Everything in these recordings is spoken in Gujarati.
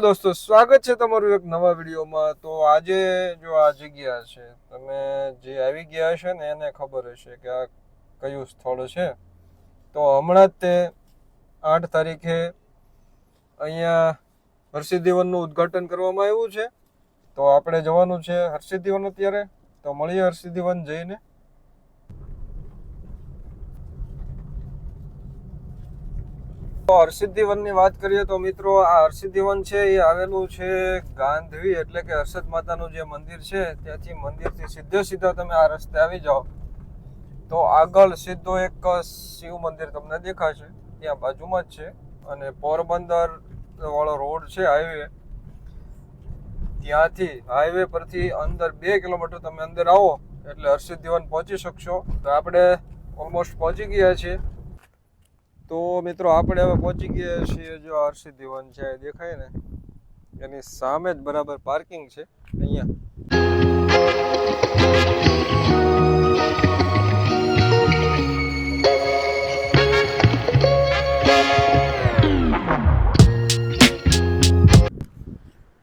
દોસ્તો, સ્વાગત છે તમારું એક નવા વિડીયોમાં. તો આજે જો આ જગ્યા છે, તમે જે આવી ગયા હશે ને, એને ખબર હશે કે આ કયું સ્થળ છે. તો હમણાં જ તે આઠ તારીખે અહીંયા હર્ષિદીવનનું ઉદ્ઘાટન કરવામાં આવ્યું છે. તો આપણે જવાનું છે હર્ષિદીવન અત્યારે. તો મળીએ હર્ષિદીવન જઈને. તો હર્ષિદ્ધિવનની વાત કરીએ તો મિત્રો આ હર્ષિદ્ધિવન છે એ આવેલું છે ગાંધવી એટલે કે હર્ષદ માતાનું જે મંદિર છે, ત્યાંથી મંદિરથી સીધે સીધા તમે આ રસ્તે આવી જાઓ. તો આગળ સીધો એક શિવ મંદિર તમને દેખાશે, ત્યાં બાજુમાં જ છે અને પોરબંદર વાળો રોડ છે હાઈવે. ત્યાંથી હાઈવે પરથી અંદર બે કિલોમીટર તમે અંદર આવો એટલે હર્ષિદ્ધિવન પહોંચી શકશો. તો આપણે ઓલમોસ્ટ પહોંચી ગયા છીએ. તો મિત્રો આપણે હવે પહોંચી ગયા છીએ જો આરસી દીવાન છે દેખાય ને? એની સામે જ બરાબર પાર્કિંગ છે, અહીંયા.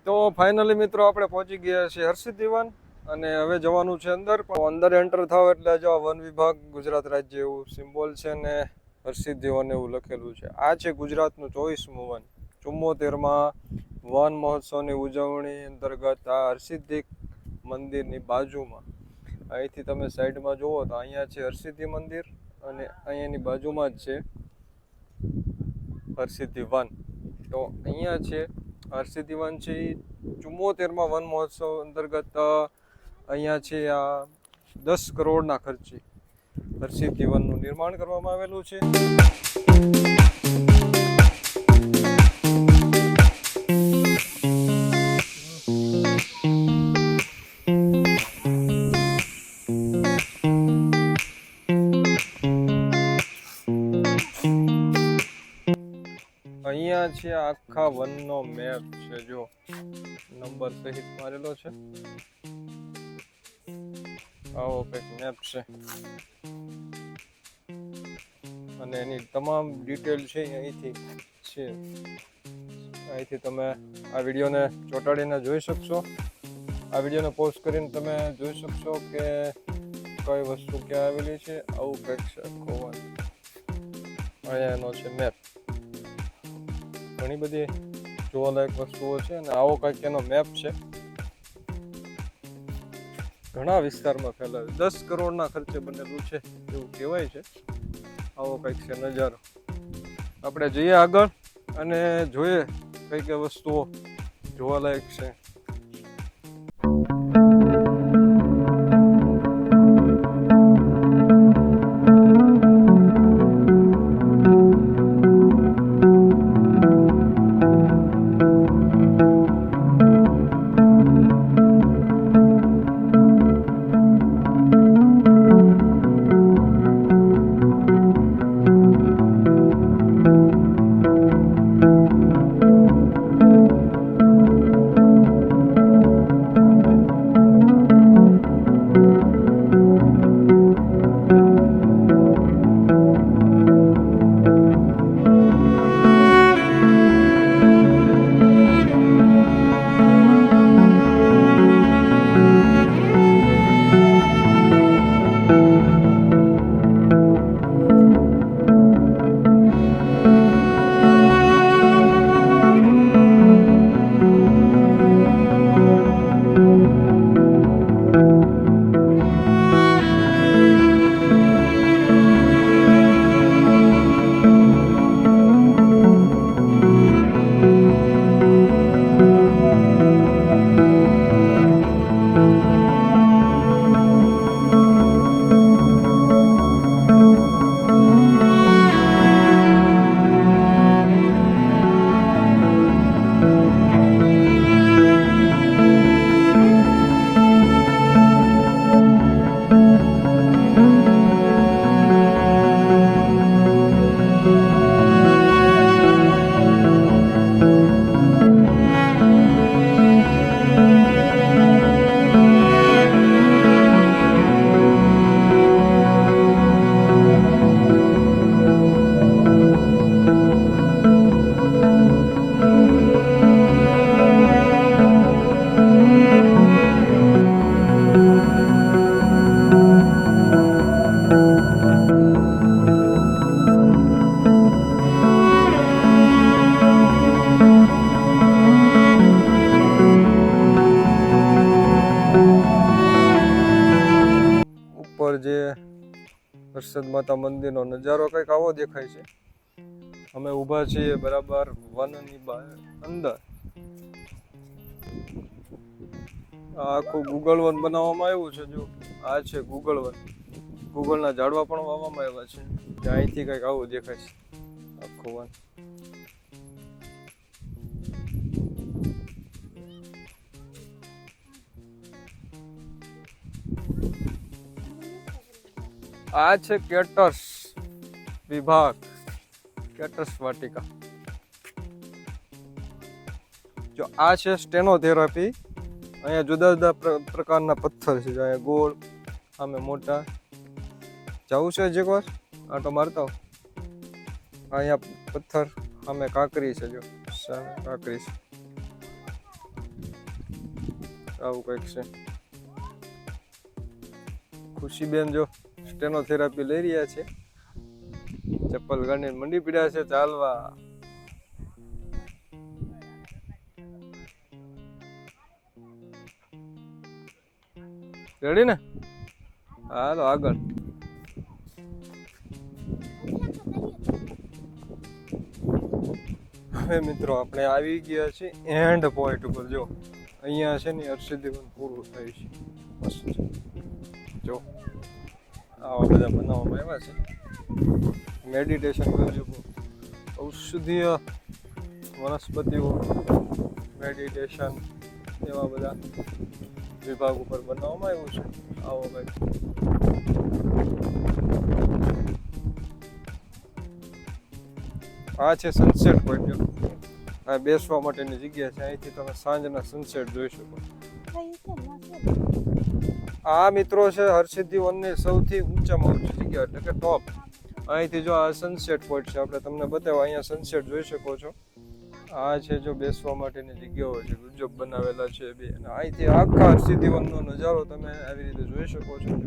તો ફાઇનલી મિત્રો આપણે પહોંચી ગયા છીએ હર્ષિત દીવાન, અને હવે જવાનું છે અંદર. પણ અંદર એન્ટર થાવ એટલે જો વન વિભાગ ગુજરાત રાજ્ય એવું સિમ્બોલ છે ને હર્ષિદ દીવાન એવું લખેલું છે. આ છે ગુજરાતનું ચોવીસમું વન ચુમ્મોતેરમાં વન મહોત્સવની ઉજવણી અંતર્ગત આ હર્ષિદ્ધિ મંદિરની બાજુમાં. અહીંથી તમે સાઈડમાં જુઓ તો અહીંયા છે હરસિદ્ધિ મંદિર અને અહીંયાની બાજુમાં જ છે હરસિદ્ધિ વન. તો અહીંયા છે હરસિદ્ધિ વન છે એ ચુમ્મોતેરમાં વન મહોત્સવ અંતર્ગત અહીંયા છે આ દસ કરોડના ખર્ચે હર્ષિદ્ધિ વનનું નિર્માણ કરવામાં આવેલું છે. અહીંયા છે આખા વનનો મેપ છે, જો નંબર સહિત મારેલો છે. આવો કંઈક મેપ છે. અને એની તમામ ડિટેલ છે અહીંથી છે. અહીંથી તમે આ વિડીયોને ચોંટાડીને જોઈ શકશો. આ વિડીયોને પોસ્ટ કરીને તમે જોઈ શકશો કે કઈ વસ્તુ ક્યાં આવેલી છે, આવું કંઈક છે અહીંયા એનો છે મેપ ઘણી બધી જોવાલાયક વસ્તુઓ છે અને આવો કંઈક એનો મેપ છે. ઘણા વિસ્તારમાં ફેલાવ્યું દસ કરોડના ખર્ચે બનેલું છે, એવું કહેવાય છે. આવો કંઈક છે નજારો. આપણે જઈએ આગળ અને જોઈએ કઈ કઈ વસ્તુઓ જોવાલાયક છે. હર્ષદ માતા મંદિરનો નજારો કંઈક આવો દેખાય છે. અમે ઊભા છીએ બરાબર વનની બહાર અંદર. આખું ગૂગલ વન બનાવવામાં આવ્યું છે, જો. આ છે ગૂગલ વન. ગૂગલના ઝાડવા પણ વાવવામાં આવ્યા છે. અહીંથી કંઈક આવું દેખાય છે, આખું વન. આ છે કેટર્સ વિભાગ. કેટર્સ વાટિકા. જો આ છે સ્ટેનોથેરાપી. અહીંયા જુદા જુદા પ્ર- પ્રકારના પથ્થર છે. અહીંયા ગોળ આમે મોટા. જવું છે જે એક વાર આટો મારતા અહીંયા પથ્થર આમે કાંકરી છે જો. સામે કાંકરી છે. આવું કંઈક છે. ખુશીબેન જો. સ્ટેનોથેરાપી લઈ રહ્યા છે. ચપ્પલ ગાડીને મંડી પીડ્યા છે ચાલવા. રેડી ને? હાલો, આગળ. હવે મિત્રો આપણે આવી ગયા છીએ એન્ડ પોઈન્ટ ઉપર. જો, અહીંયા છે ને હર્ષદીવન પૂરું થાય છે. મસ્ત આવા બધા બનાવવામાં આવ્યા છે. મેડિટેશન કરજો ઔષધીય વનસ્પતિઓ મેડિટેશન એવા બધા વિભાગ ઉપર બનાવવામાં આવ્યું છે. આવો કંઈક આ છે સનસેટ પોઈન્ટ આ બેસવા માટેની જગ્યા છે. અહીંથી તમે સાંજના સનસેટ જોઈ શકો. આ મિત્રો છે હરસિદ્ધિ વનની સૌથી ઊંચા માઉન્ટ જગ્યા, એટલે કે ટોપ અહીંથી જો આ સનસેટ પોઈન્ટ છે, આપણે તમને બતાવો અહીંયા સનસેટ જોઈ શકો છો. આ છે જો બેસવા માટેની જગ્યાઓ છે, ગુજબ બનાવેલા છે બે. અને અહીંથી આખા હરસિદ્ધિ વનનો નજારો તમે આવી રીતે જોઈ શકો છો.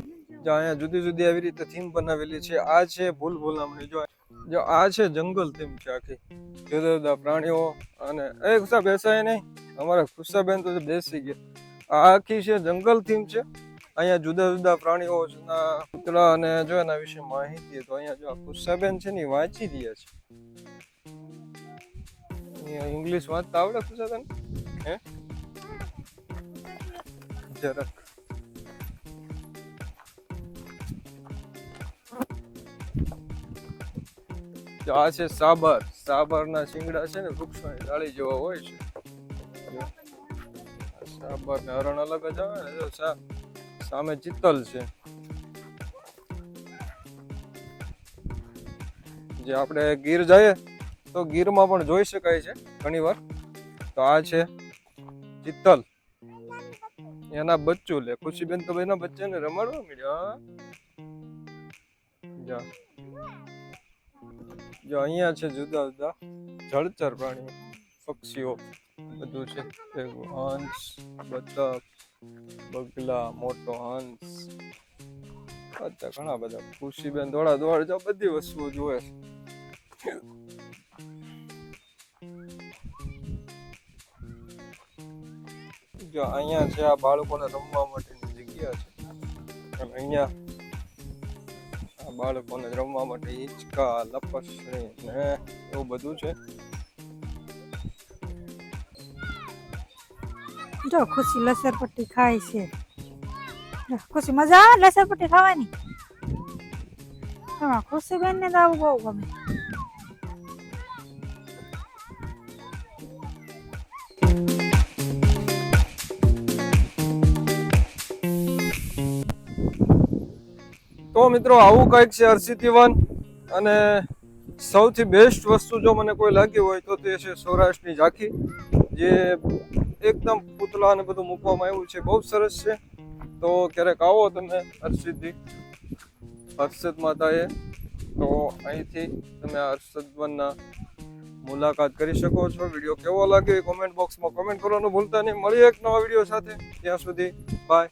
જો અહીંયા જુદી જુદી આવી રીતે થીમ બનાવેલી છે. આ છે ભૂલ ભૂલામણી. જો જો આ છે જંગલ થીમ છે આખી. જુદા જુદા પ્રાણીઓ અને એ ખુશા બેસાય નહીં. અમારા ખુશાબેન તો બેસી ગયા. આ આખી છે જંગલ થીમ છે. અહીંયા જુદા જુદા પ્રાણીઓ ના પૂતળા અને જો એના વિશે માહિતી તો અહીંયા જો ખુશાબેન છે ને વાંચી રહ્યા છે. ઇંગ્લિશ વાંચતા આવડે ખુશાબેન હે? જરાક. આ છે સાબર. સાબરના શિંગડા છે ને વૃક્ષોની ડાળી જેવા હોય છે. સાબર ને હરણ અલગ જ આવે ને સામે ચિત્તલ છે. જે આપણે ગીર જઈએ, તો ગીરમાં પણ જોઈ શકાય છે ઘણીવાર. તો આ છે ચિત્તલ. એના બચ્ચું લે. ખુશીબેન તો એના બચ્ચાને રમાડવા મળ્યા જા. જો અહીંયા છે જુદા જુદા જળચર પ્રાણીઓ, પક્ષીઓ, બધું છે. હંસ બતક બગલા, મોટો હંસ. બધા ઘણા બધા ખુશીબેન દોડા દોડ જો બધી વસ્તુઓ જોવે જો અહીંયા છે આ બાળકોને રમવા માટેની જગ્યા છે અને અહીંયા આ બાળકોને રમવા માટે હિંચકા, લપસણી ને એવું બધું છે. જો ખુશી લસરપટ્ટી ખાય છે. ખુશી મજા આવે લસરપટ્ટી ખાવાની? હા ખુશી બેન ને તો આવું બહુ ગમે. તો મિત્રો, આવું કંઈક છે હર્ષિતી વન અને સૌથી બેસ્ટ વસ્તુ જો મને કોઈ લાગી હોય તો તે છે સૌરાષ્ટ્રની ઝાંખી, જે એકદમ પૂતળા અને બધું મૂકવામાં આવ્યું છે. બહુ સરસ છે. તો ક્યારેક આવો તમે હર્ષિદ્ધિ હર્ષદ માતાએ. તો અહીંથી તમે હર્ષદ મુલાકાત કરી શકો છો. વીડિયો કેવો લાગ્યો એ કોમેન્ટ બોક્સમાં કોમેન્ટ કરવાનું ભૂલતા નહીં. મળીએ એક નવા વીડિયો સાથે. ત્યાં સુધી બાય